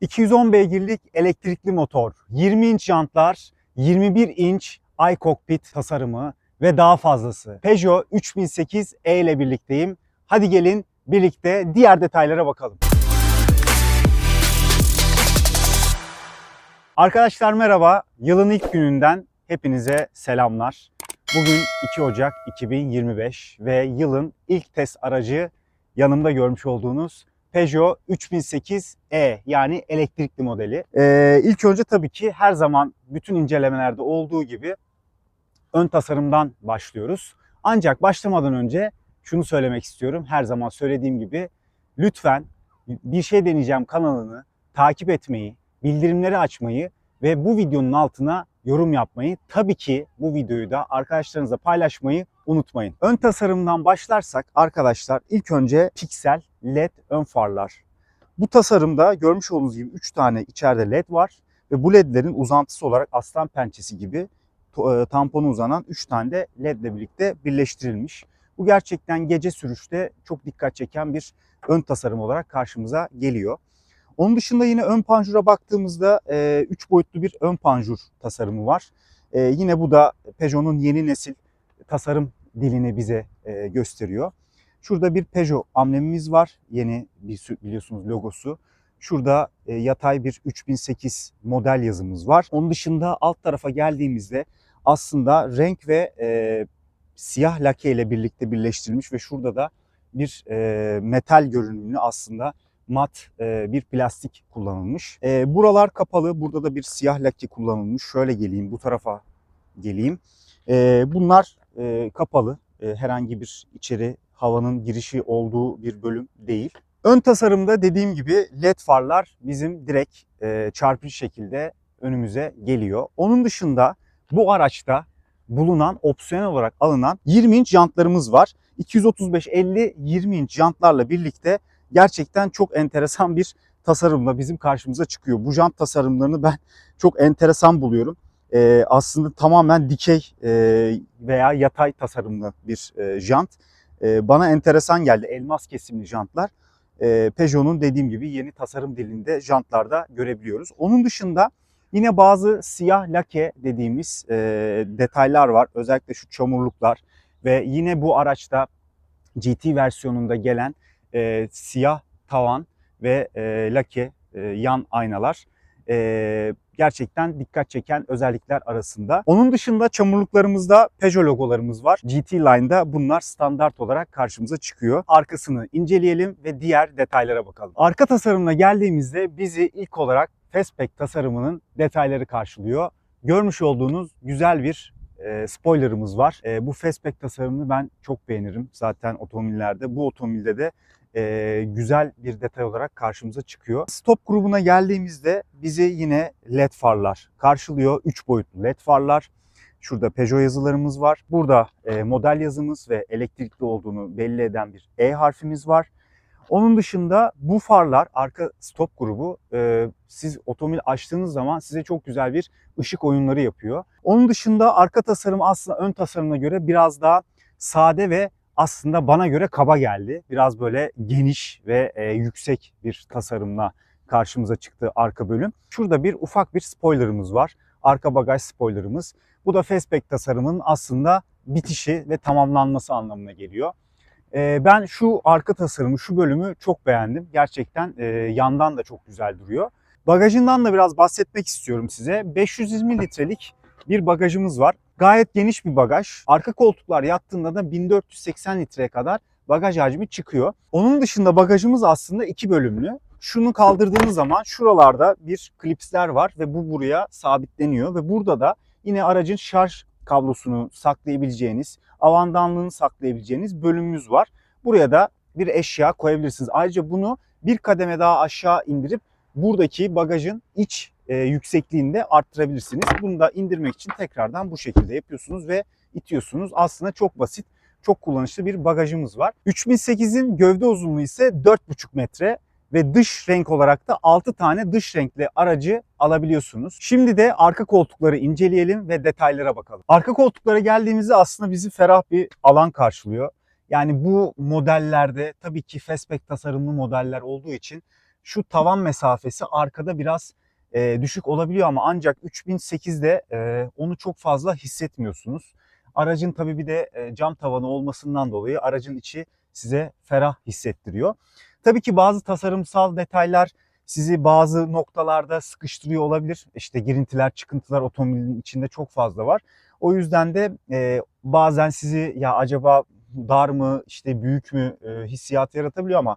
210 beygirlik elektrikli motor, 20 inç jantlar, 21 inç iCockpit tasarımı ve daha fazlası. Peugeot 3008e ile birlikteyim. Hadi gelin birlikte diğer detaylara bakalım. Arkadaşlar merhaba. Yılın ilk gününden hepinize selamlar. Bugün 2 Ocak 2025 ve yılın ilk test aracı yanımda görmüş olduğunuz Peugeot 3008e yani elektrikli modeli. Ee, ilk önce tabii ki her zaman bütün incelemelerde olduğu gibi ön tasarımdan başlıyoruz. Ancak başlamadan önce şunu söylemek istiyorum. Her zaman söylediğim gibi lütfen bir şey deneyeceğim kanalını takip etmeyi, bildirimleri açmayı ve bu videonun altına yorum yapmayı, tabii ki bu videoyu da arkadaşlarınızla paylaşmayı unutmayın. Ön tasarımdan başlarsak arkadaşlar ilk önce piksel LED ön farlar. Bu tasarımda görmüş olduğunuz gibi 3 tane içeride LED var ve bu LED'lerin uzantısı olarak aslan pençesi gibi e, tamponu uzanan 3 tane de LED ile birlikte birleştirilmiş. Bu gerçekten gece sürüşte çok dikkat çeken bir ön tasarım olarak karşımıza geliyor. Onun dışında yine ön panjura baktığımızda 3 boyutlu bir ön panjur tasarımı var. E, yine bu da Peugeot'un yeni nesil tasarım dilini bize e, gösteriyor. Şurada bir Peugeot amblemimiz var. Yeni bir biliyorsunuz logosu. Şurada e, yatay bir 3008 model yazımız var. Onun dışında alt tarafa geldiğimizde aslında renk ve e, siyah lake ile birlikte birleştirilmiş ve şurada da bir e, metal görünümlü aslında mat e, bir plastik kullanılmış. E, buralar kapalı. Burada da bir siyah lake kullanılmış. Şöyle geleyim bu tarafa geleyim. E, bunlar e, kapalı. E, herhangi bir içeri havanın girişi olduğu bir bölüm değil. Ön tasarımda dediğim gibi led farlar bizim direkt e, çarpıcı şekilde önümüze geliyor. Onun dışında bu araçta bulunan opsiyonel olarak alınan 20 inç jantlarımız var. 235-50-20 inç jantlarla birlikte gerçekten çok enteresan bir tasarımla bizim karşımıza çıkıyor. Bu jant tasarımlarını ben çok enteresan buluyorum. Ee, aslında tamamen dikey e, veya yatay tasarımlı bir e, jant. E, bana enteresan geldi. Elmas kesimli jantlar. E, Peugeot'un dediğim gibi yeni tasarım dilinde jantlarda görebiliyoruz. Onun dışında yine bazı siyah lake dediğimiz e, detaylar var. Özellikle şu çamurluklar ve yine bu araçta GT versiyonunda gelen e, siyah tavan ve e, lake e, yan aynalar e, gerçekten dikkat çeken özellikler arasında. Onun dışında çamurluklarımızda Peugeot logolarımız var. GT Line'da bunlar standart olarak karşımıza çıkıyor. Arkasını inceleyelim ve diğer detaylara bakalım. Arka tasarımına geldiğimizde bizi ilk olarak Fastback tasarımının detayları karşılıyor. Görmüş olduğunuz güzel bir e, spoilerımız var. E, bu Fastback tasarımını ben çok beğenirim zaten otomobillerde. Bu otomobilde de e, güzel bir detay olarak karşımıza çıkıyor. Stop grubuna geldiğimizde bizi yine led farlar karşılıyor. 3 boyutlu led farlar. Şurada Peugeot yazılarımız var. Burada e, model yazımız ve elektrikli olduğunu belli eden bir E harfimiz var. Onun dışında bu farlar arka stop grubu e, siz otomobil açtığınız zaman size çok güzel bir ışık oyunları yapıyor. Onun dışında arka tasarım aslında ön tasarımına göre biraz daha sade ve aslında bana göre kaba geldi. Biraz böyle geniş ve e, yüksek bir tasarımla karşımıza çıktı arka bölüm. Şurada bir ufak bir spoilerımız var. Arka bagaj spoilerımız. Bu da Fastback tasarımının aslında bitişi ve tamamlanması anlamına geliyor. E, ben şu arka tasarımı, şu bölümü çok beğendim. Gerçekten e, yandan da çok güzel duruyor. Bagajından da biraz bahsetmek istiyorum size. 520 litrelik bir bagajımız var. Gayet geniş bir bagaj. Arka koltuklar yattığında da 1480 litreye kadar bagaj hacmi çıkıyor. Onun dışında bagajımız aslında iki bölümlü. Şunu kaldırdığınız zaman şuralarda bir klipsler var ve bu buraya sabitleniyor ve burada da yine aracın şarj kablosunu saklayabileceğiniz, avandanlığını saklayabileceğiniz bölümümüz var. Buraya da bir eşya koyabilirsiniz. Ayrıca bunu bir kademe daha aşağı indirip buradaki bagajın iç e, yüksekliğini de arttırabilirsiniz. Bunu da indirmek için tekrardan bu şekilde yapıyorsunuz ve itiyorsunuz. Aslında çok basit, çok kullanışlı bir bagajımız var. 3008'in gövde uzunluğu ise 4,5 metre ve dış renk olarak da 6 tane dış renkli aracı alabiliyorsunuz. Şimdi de arka koltukları inceleyelim ve detaylara bakalım. Arka koltuklara geldiğimizde aslında bizi ferah bir alan karşılıyor. Yani bu modellerde tabii ki fastback tasarımlı modeller olduğu için şu tavan mesafesi arkada biraz e, düşük olabiliyor ama ancak 3008'de e, onu çok fazla hissetmiyorsunuz. Aracın tabii bir de e, cam tavanı olmasından dolayı aracın içi size ferah hissettiriyor. Tabii ki bazı tasarımsal detaylar sizi bazı noktalarda sıkıştırıyor olabilir. İşte girintiler, çıkıntılar otomobilin içinde çok fazla var. O yüzden de e, bazen sizi ya acaba dar mı, işte büyük mü e, hissiyatı yaratabiliyor ama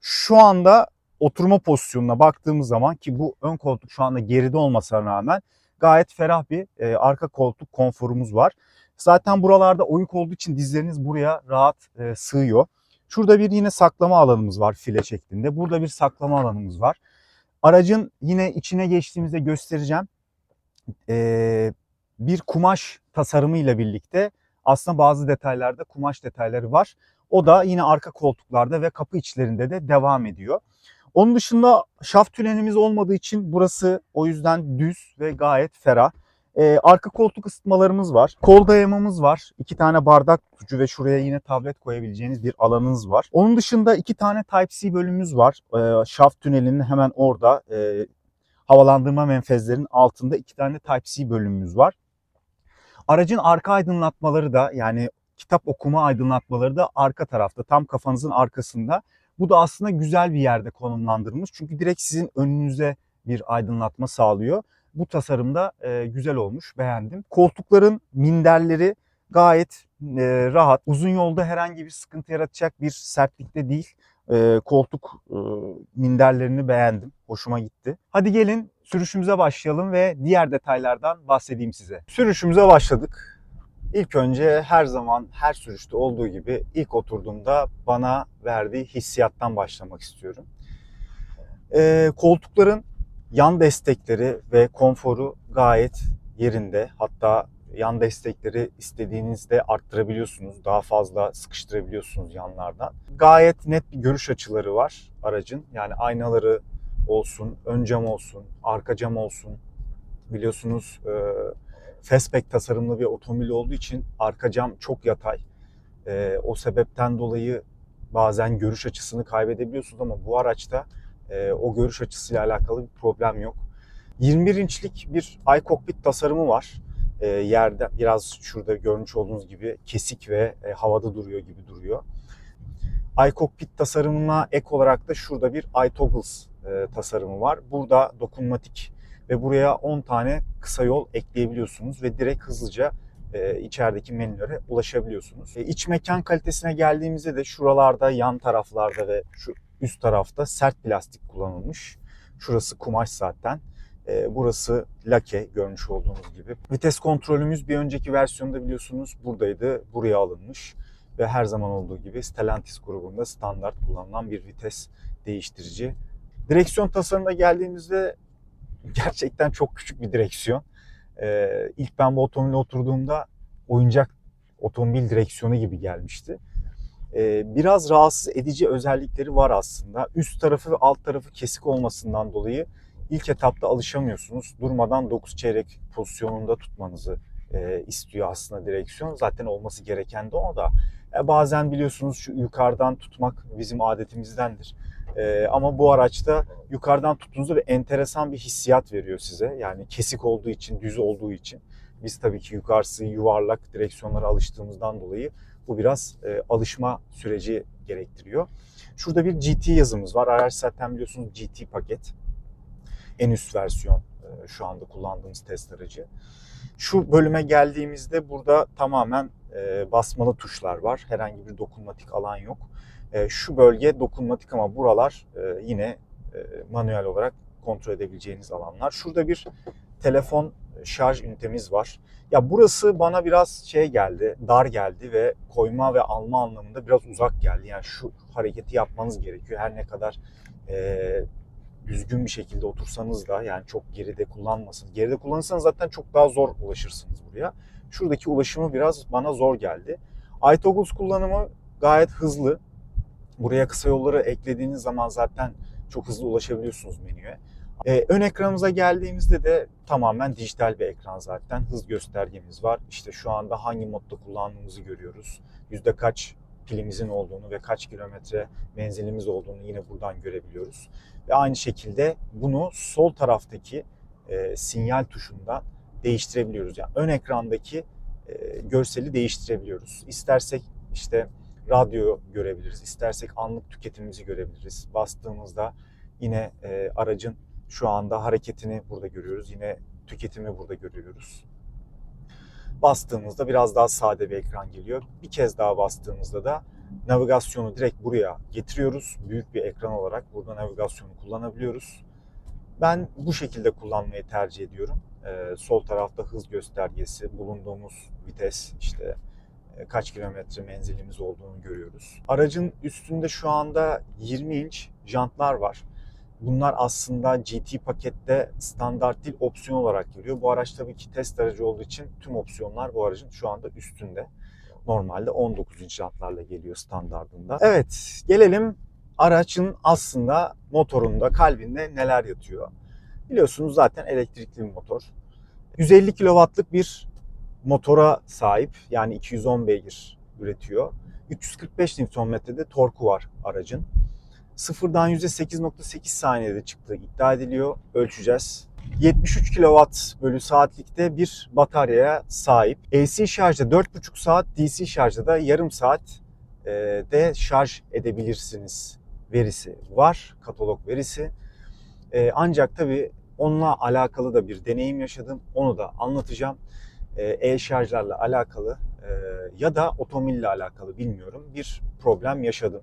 şu anda oturma pozisyonuna baktığımız zaman ki bu ön koltuk şu anda geride olmasına rağmen gayet ferah bir e, arka koltuk konforumuz var. Zaten buralarda oyuk olduğu için dizleriniz buraya rahat e, sığıyor. Şurada bir yine saklama alanımız var file şeklinde. Burada bir saklama alanımız var. Aracın yine içine geçtiğimizde göstereceğim. Ee, bir kumaş tasarımıyla birlikte aslında bazı detaylarda kumaş detayları var. O da yine arka koltuklarda ve kapı içlerinde de devam ediyor. Onun dışında şaft tünelimiz olmadığı için burası o yüzden düz ve gayet ferah. Ee, arka koltuk ısıtmalarımız var. Kol dayamamız var. İki tane bardak tutucu ve şuraya yine tablet koyabileceğiniz bir alanınız var. Onun dışında iki tane Type-C bölümümüz var. Ee, şaft tünelinin hemen orada e, havalandırma menfezlerinin altında iki tane Type-C bölümümüz var. Aracın arka aydınlatmaları da yani kitap okuma aydınlatmaları da arka tarafta tam kafanızın arkasında. Bu da aslında güzel bir yerde konumlandırılmış. Çünkü direkt sizin önünüze bir aydınlatma sağlıyor. Bu tasarımda e, güzel olmuş, beğendim. Koltukların minderleri gayet e, rahat. Uzun yolda herhangi bir sıkıntı yaratacak bir sertlikte değil. E, koltuk e, minderlerini beğendim. Hoşuma gitti. Hadi gelin sürüşümüze başlayalım ve diğer detaylardan bahsedeyim size. Sürüşümüze başladık. İlk önce her zaman her sürüşte olduğu gibi ilk oturduğumda bana verdiği hissiyattan başlamak istiyorum. E, koltukların yan destekleri ve konforu gayet yerinde. Hatta yan destekleri istediğinizde arttırabiliyorsunuz. Daha fazla sıkıştırabiliyorsunuz yanlardan. Gayet net bir görüş açıları var aracın. Yani aynaları olsun, ön cam olsun, arka cam olsun. Biliyorsunuz e, fastback tasarımlı bir otomobil olduğu için arka cam çok yatay. E, o sebepten dolayı bazen görüş açısını kaybedebiliyorsunuz ama bu araçta e, o görüş açısıyla alakalı bir problem yok. 21 inçlik bir iCockpit tasarımı var. E, yerde biraz şurada görmüş olduğunuz gibi kesik ve e, havada duruyor gibi duruyor. iCockpit tasarımına ek olarak da şurada bir iToggles e, tasarımı var. Burada dokunmatik ve buraya 10 tane kısa yol ekleyebiliyorsunuz ve direkt hızlıca e, içerideki menülere ulaşabiliyorsunuz. E, iç mekan kalitesine geldiğimizde de şuralarda, yan taraflarda ve şu üst tarafta sert plastik kullanılmış. Şurası kumaş zaten. E, burası lake görmüş olduğunuz gibi. Vites kontrolümüz bir önceki versiyonda biliyorsunuz buradaydı. Buraya alınmış ve her zaman olduğu gibi Stellantis grubunda standart kullanılan bir vites değiştirici. Direksiyon tasarımına geldiğimizde gerçekten çok küçük bir direksiyon. Ee, ilk ben bu otomobile oturduğumda oyuncak otomobil direksiyonu gibi gelmişti. Ee, biraz rahatsız edici özellikleri var aslında. Üst tarafı ve alt tarafı kesik olmasından dolayı ilk etapta alışamıyorsunuz. Durmadan 9 çeyrek pozisyonunda tutmanızı e, istiyor aslında direksiyon. Zaten olması gereken de o da. E, bazen biliyorsunuz şu yukarıdan tutmak bizim adetimizdendir. E, ama bu araçta yukarıdan tuttuğunuzda bir enteresan bir hissiyat veriyor size. Yani kesik olduğu için, düz olduğu için. Biz tabii ki yukarısı yuvarlak direksiyonlara alıştığımızdan dolayı bu biraz e, alışma süreci gerektiriyor. Şurada bir GT yazımız var. Araç zaten biliyorsunuz GT paket. En üst versiyon e, şu anda kullandığımız test aracı. Şu bölüme geldiğimizde burada tamamen e, basmalı tuşlar var. Herhangi bir dokunmatik alan yok. E, şu bölge dokunmatik ama buralar e, yine e, manuel olarak kontrol edebileceğiniz alanlar. Şurada bir telefon şarj ünitemiz var. Ya burası bana biraz şey geldi, dar geldi ve koyma ve alma anlamında biraz uzak geldi. Yani şu hareketi yapmanız gerekiyor. Her ne kadar e, düzgün bir şekilde otursanız da yani çok geride kullanmasın. Geride kullanırsanız zaten çok daha zor ulaşırsınız buraya. Şuradaki ulaşımı biraz bana zor geldi. iToggles kullanımı gayet hızlı. Buraya kısa yolları eklediğiniz zaman zaten çok hızlı ulaşabiliyorsunuz menüye. Ee, ön ekranımıza geldiğimizde de tamamen dijital bir ekran zaten. Hız göstergemiz var. İşte şu anda hangi modda kullandığımızı görüyoruz. Yüzde kaç pilimizin olduğunu ve kaç kilometre menzilimiz olduğunu yine buradan görebiliyoruz. Ve aynı şekilde bunu sol taraftaki e, sinyal tuşundan değiştirebiliyoruz. Yani ön ekrandaki e, görseli değiştirebiliyoruz. İstersek işte radyo görebiliriz, istersek anlık tüketimimizi görebiliriz. Bastığımızda yine e, aracın şu anda hareketini burada görüyoruz. Yine tüketimi burada görüyoruz. Bastığımızda biraz daha sade bir ekran geliyor. Bir kez daha bastığımızda da navigasyonu direkt buraya getiriyoruz. Büyük bir ekran olarak burada navigasyonu kullanabiliyoruz. Ben bu şekilde kullanmayı tercih ediyorum. Ee, sol tarafta hız göstergesi, bulunduğumuz vites, işte kaç kilometre menzilimiz olduğunu görüyoruz. Aracın üstünde şu anda 20 inç jantlar var. Bunlar aslında GT pakette standart değil opsiyon olarak geliyor. Bu araç tabii ki test aracı olduğu için tüm opsiyonlar bu aracın şu anda üstünde. Normalde 19 inç jantlarla geliyor standartında. Evet gelelim aracın aslında motorunda, kalbinde neler yatıyor. Biliyorsunuz zaten elektrikli bir motor. 150 kW'lık bir motora sahip. Yani 210 beygir üretiyor. 345 Nm'de torku var aracın. Sıfırdan %8.8 saniyede çıktığı iddia ediliyor. Ölçeceğiz. 73 kW bölü saatlikte bir bataryaya sahip. AC şarjda 4,5 saat, DC şarjda da yarım saat e, de şarj edebilirsiniz verisi var. Katalog verisi. E, ancak tabii onunla alakalı da bir deneyim yaşadım. Onu da anlatacağım. E-şarjlarla alakalı e, ya da otomobille alakalı bilmiyorum bir problem yaşadım.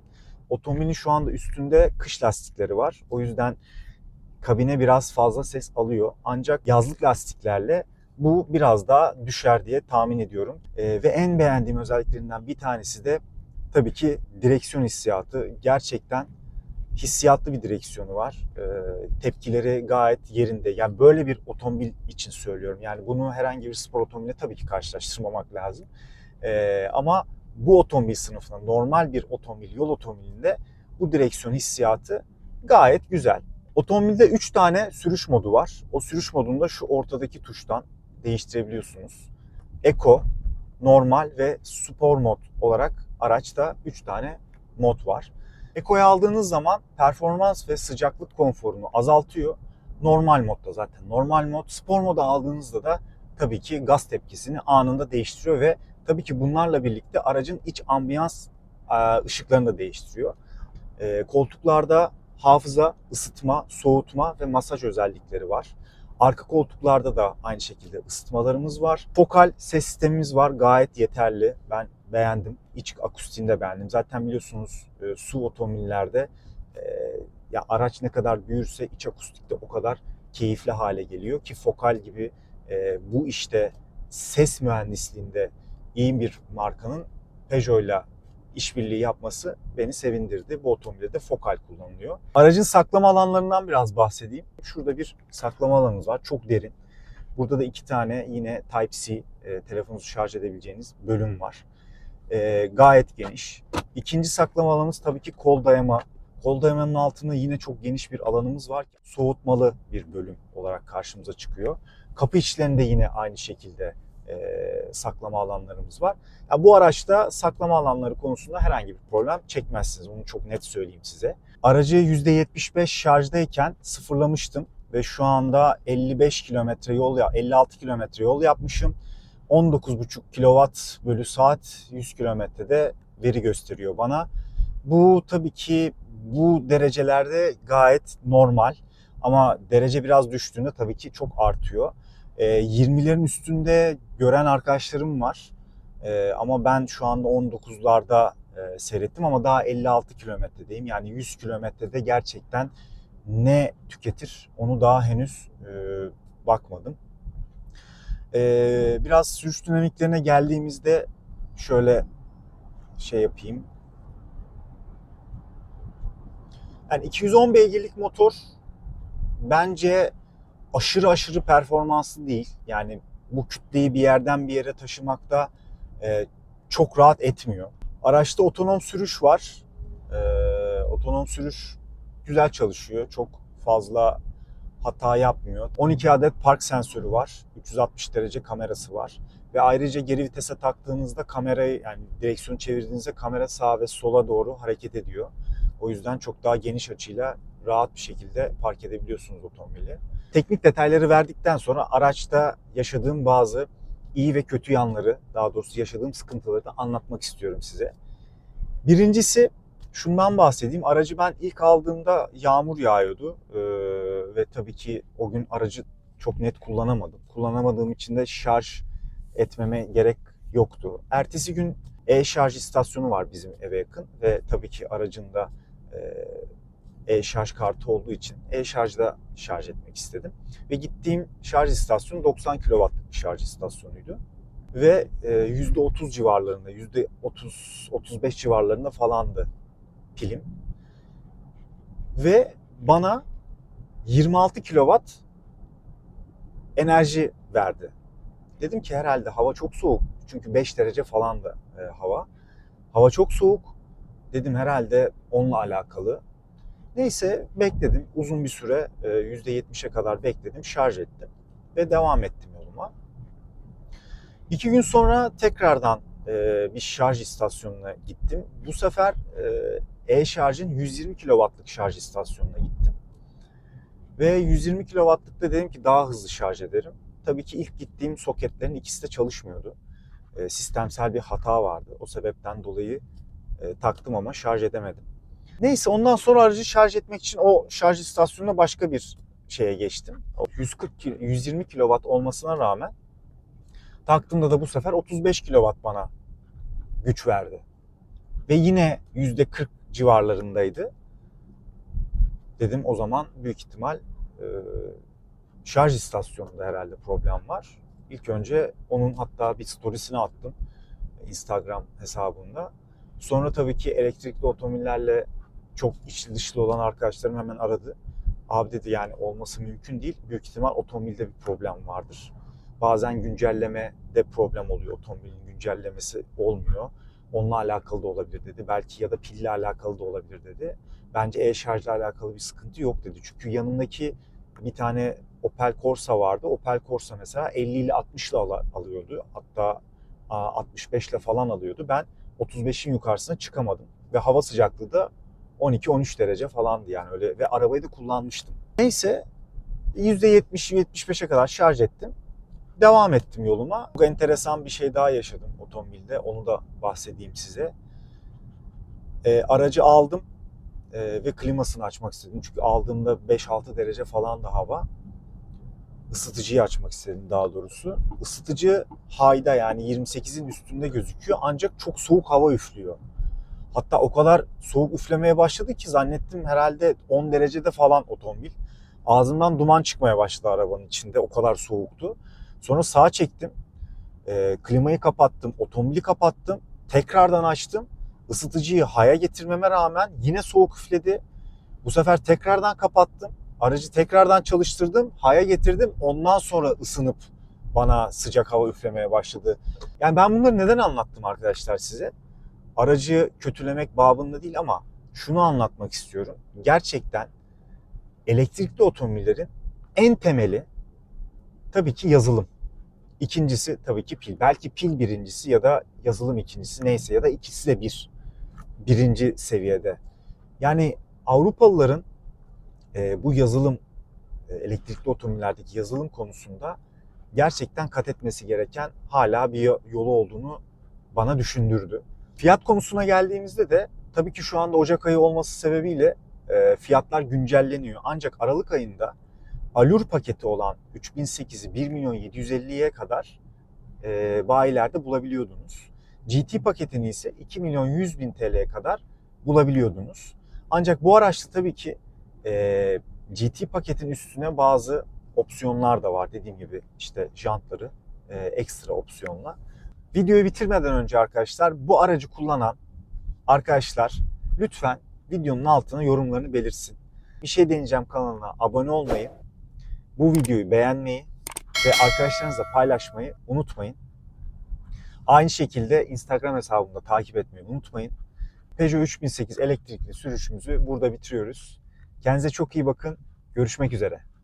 Otomobilin şu anda üstünde kış lastikleri var. O yüzden kabine biraz fazla ses alıyor. Ancak yazlık lastiklerle bu biraz daha düşer diye tahmin ediyorum. E, ve en beğendiğim özelliklerinden bir tanesi de tabii ki direksiyon hissiyatı. Gerçekten hissiyatlı bir direksiyonu var. E, tepkileri gayet yerinde. Yani böyle bir otomobil için söylüyorum. Yani bunu herhangi bir spor otomobille tabii ki karşılaştırmamak lazım. E, ama bu otomobil sınıfına normal bir otomobil, yol otomobilinde bu direksiyon hissiyatı gayet güzel. Otomobilde 3 tane sürüş modu var. O sürüş modunda şu ortadaki tuştan değiştirebiliyorsunuz. Eco, normal ve spor mod olarak araçta 3 tane mod var. Eco'yu aldığınız zaman performans ve sıcaklık konforunu azaltıyor. Normal modda zaten normal mod. Spor moda aldığınızda da tabii ki gaz tepkisini anında değiştiriyor ve tabii ki bunlarla birlikte aracın iç ambiyans ışıklarını da değiştiriyor. Koltuklarda hafıza, ısıtma, soğutma ve masaj özellikleri var. Arka koltuklarda da aynı şekilde ısıtmalarımız var. Fokal ses sistemimiz var. Gayet yeterli. Ben beğendim. İç akustiğini de beğendim. Zaten biliyorsunuz e, su otomobillerde e, ya araç ne kadar büyürse iç akustik de o kadar keyifli hale geliyor ki Fokal gibi e, bu işte ses mühendisliğinde iyi bir markanın Peugeot'la işbirliği yapması beni sevindirdi. Bu otomobilde de Fokal kullanılıyor. Aracın saklama alanlarından biraz bahsedeyim. Şurada bir saklama alanımız var. Çok derin. Burada da iki tane yine Type-C e, telefonunuzu şarj edebileceğiniz bölüm var. E, gayet geniş. İkinci saklama alanımız tabii ki kol dayama. Kol dayamanın altında yine çok geniş bir alanımız var. Soğutmalı bir bölüm olarak karşımıza çıkıyor. Kapı içlerinde yine aynı şekilde e, saklama alanlarımız var. Ya bu araçta saklama alanları konusunda herhangi bir problem çekmezsiniz. Onu çok net söyleyeyim size. Aracı %75 şarjdayken sıfırlamıştım ve şu anda 55 kilometre yol ya 56 kilometre yol yapmışım. 19,5 kW bölü saat 100 kilometrede veri gösteriyor bana. Bu tabii ki bu derecelerde gayet normal ama derece biraz düştüğünde tabii ki çok artıyor. E, 20'lerin üstünde gören arkadaşlarım var. E, ama ben şu anda 19'larda e, seyrettim ama daha 56 kilometredeyim. Yani 100 kilometrede gerçekten ne tüketir onu daha henüz e, bakmadım. E, biraz sürüş dinamiklerine geldiğimizde şöyle şey yapayım. Yani 210 beygirlik motor bence aşırı aşırı performanslı değil. Yani bu kütleyi bir yerden bir yere taşımakta e, çok rahat etmiyor. Araçta otonom sürüş var. E, otonom sürüş güzel çalışıyor. Çok fazla hata yapmıyor. 12 adet park sensörü var. 360 derece kamerası var. Ve ayrıca geri vitese taktığınızda kamerayı yani direksiyonu çevirdiğinizde kamera sağa ve sola doğru hareket ediyor. O yüzden çok daha geniş açıyla rahat bir şekilde park edebiliyorsunuz otomobili. Teknik detayları verdikten sonra araçta yaşadığım bazı iyi ve kötü yanları, daha doğrusu yaşadığım sıkıntıları da anlatmak istiyorum size. Birincisi şundan bahsedeyim. Aracı ben ilk aldığımda yağmur yağıyordu Ee, ve tabii ki o gün aracı çok net kullanamadım. Kullanamadığım için de şarj etmeme gerek yoktu. Ertesi gün e-şarj istasyonu var bizim eve yakın ve tabii ki aracında e, e-şarj kartı olduğu için e-şarjda şarj etmek istedim. Ve gittiğim şarj istasyonu 90 kW'lık bir şarj istasyonuydu. Ve e, %30 civarlarında, %30-35 civarlarında falandı pilim. Ve bana 26 kW enerji verdi. Dedim ki herhalde hava çok soğuk. Çünkü 5 derece falan da e, hava. Hava çok soğuk. Dedim herhalde onunla alakalı. Neyse bekledim. Uzun bir süre e, %70'e kadar bekledim. Şarj ettim. Ve devam ettim yoluma. İki gün sonra tekrardan e, bir şarj istasyonuna gittim. Bu sefer e, e-şarjın 120 kW'lık şarj istasyonuna gittim. Ve 120 kW'lıkta dedim ki daha hızlı şarj ederim. Tabii ki ilk gittiğim soketlerin ikisi de çalışmıyordu. E, sistemsel bir hata vardı. O sebepten dolayı e, taktım ama şarj edemedim. Neyse ondan sonra aracı şarj etmek için o şarj istasyonuna başka bir şeye geçtim. O 140 kilo- 120 kW olmasına rağmen taktığımda da bu sefer 35 kW bana güç verdi. Ve yine %40 civarlarındaydı. Dedim o zaman büyük ihtimal e, şarj istasyonunda herhalde problem var. İlk önce onun hatta bir storiesini attım Instagram hesabında. Sonra tabii ki elektrikli otomobillerle çok içli dışlı olan arkadaşlarım hemen aradı. Abi dedi yani olması mümkün değil. Büyük ihtimal otomobilde bir problem vardır. Bazen güncelleme de problem oluyor. Otomobilin güncellemesi olmuyor. Onunla alakalı da olabilir dedi. Belki ya da pille alakalı da olabilir dedi. Bence e-şarjla alakalı bir sıkıntı yok dedi. Çünkü yanındaki bir tane Opel Corsa vardı. Opel Corsa mesela 50 ile 60 ile al- alıyordu. Hatta aa, 65 ile falan alıyordu. Ben 35'in yukarısına çıkamadım. Ve hava sıcaklığı da 12-13 derece falandı yani öyle ve arabayı da kullanmıştım. Neyse %70-75'e kadar şarj ettim. Devam ettim yoluma. Çok enteresan bir şey daha yaşadım otomobilde. Onu da bahsedeyim size. Ee, aracı aldım ee, ve klimasını açmak istedim. Çünkü aldığımda 5-6 derece falan da hava. Isıtıcıyı açmak istedim daha doğrusu. Isıtıcı hayda yani 28'in üstünde gözüküyor ancak çok soğuk hava üflüyor. Hatta o kadar soğuk üflemeye başladı ki zannettim herhalde 10 derecede falan otomobil. Ağzımdan duman çıkmaya başladı arabanın içinde o kadar soğuktu. Sonra sağa çektim. Ee, klimayı kapattım, otomobili kapattım. Tekrardan açtım. Isıtıcıyı haya getirmeme rağmen yine soğuk üfledi. Bu sefer tekrardan kapattım. Aracı tekrardan çalıştırdım, haya getirdim. Ondan sonra ısınıp bana sıcak hava üflemeye başladı. Yani ben bunları neden anlattım arkadaşlar size? Aracı kötülemek babında değil ama şunu anlatmak istiyorum. Gerçekten elektrikli otomobillerin en temeli tabii ki yazılım. İkincisi tabii ki pil. Belki pil birincisi ya da yazılım ikincisi neyse ya da ikisi de bir. Birinci seviyede. Yani Avrupalıların e, bu yazılım e, elektrikli otomobillerdeki yazılım konusunda gerçekten kat etmesi gereken hala bir yolu olduğunu bana düşündürdü. Fiyat konusuna geldiğimizde de tabii ki şu anda Ocak ayı olması sebebiyle e, fiyatlar güncelleniyor. Ancak Aralık ayında Alur paketi olan 3008'i 1 milyon 750'ye kadar e, bayilerde bulabiliyordunuz. GT paketini ise 2 milyon 100 bin TL'ye kadar bulabiliyordunuz. Ancak bu araçta tabii ki e, GT paketin üstüne bazı opsiyonlar da var. Dediğim gibi işte jantları e, ekstra opsiyonla. Videoyu bitirmeden önce arkadaşlar bu aracı kullanan arkadaşlar lütfen videonun altına yorumlarını belirsin. Bir şey deneyeceğim kanalına abone olmayı, bu videoyu beğenmeyi ve arkadaşlarınızla paylaşmayı unutmayın. Aynı şekilde Instagram hesabımda takip etmeyi unutmayın. Peugeot 3008 elektrikli sürüşümüzü burada bitiriyoruz. Kendinize çok iyi bakın. Görüşmek üzere.